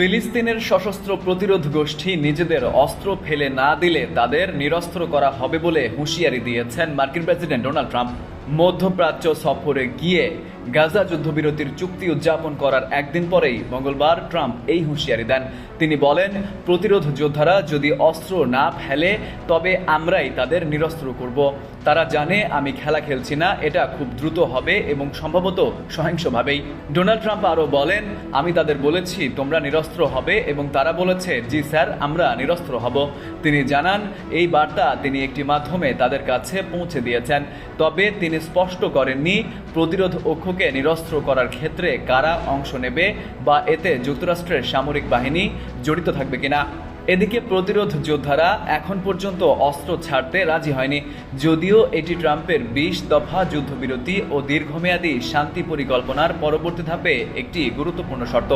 ফিলিস্তিনের সশস্ত্র প্রতিরোধ গোষ্ঠী নিজেদের অস্ত্র ফেলে না দিলে তাদের নিরস্ত্র করা হবে বলে হুঁশিয়ারি দিয়েছেন মার্কিন প্রেসিডেন্ট ডোনাল্ড ট্রাম্প। মধ্যপ্রাচ্য সফরে গিয়ে গাজা যুদ্ধবিরতির চুক্তি উদযাপন করার একদিন পরেই মঙ্গলবার ট্রাম্প এই হুঁশিয়ারি দেন। তিনি বলেন, প্রতিরোধ যোদ্ধারা যদি অস্ত্র না ফেলে, তবে আমরাই তাদের নিরস্ত্র করব। তারা জানে আমি খেলা খেলছি না, এটা খুব দ্রুত হবে এবং সম্ভবত সহিংসভাবেই। ডোনাল্ড ট্রাম্প আরও বলেন, আমি তাদের বলেছি, তোমরা নিরস্ত্র হবে এবং তারা বলেছে, জি স্যার, আমরা নিরস্ত্র হব তিনি জানান, এই বার্তা তিনি একটি মাধ্যমে তাদের কাছে পৌঁছে দিয়েছেন। তবে তিনি স্পষ্ট করেননি, প্রতিরোধ অক্ষকে নিরস্ত্র করার ক্ষেত্রে কারা অংশ নেবে বা এতে যুক্তরাষ্ট্রের সামরিক বাহিনী জড়িত থাকবে কিনা। এদিকে প্রতিরোধ যোদ্ধারা এখন পর্যন্ত অস্ত্র ছাড়তে রাজি হয়নি। যদিও এটি ট্রাম্পের বিশ দফা যুদ্ধবিরতি ও দীর্ঘমেয়াদী শান্তি পরিকল্পনার পরবর্তী ধাপে একটি গুরুত্বপূর্ণ শর্ত।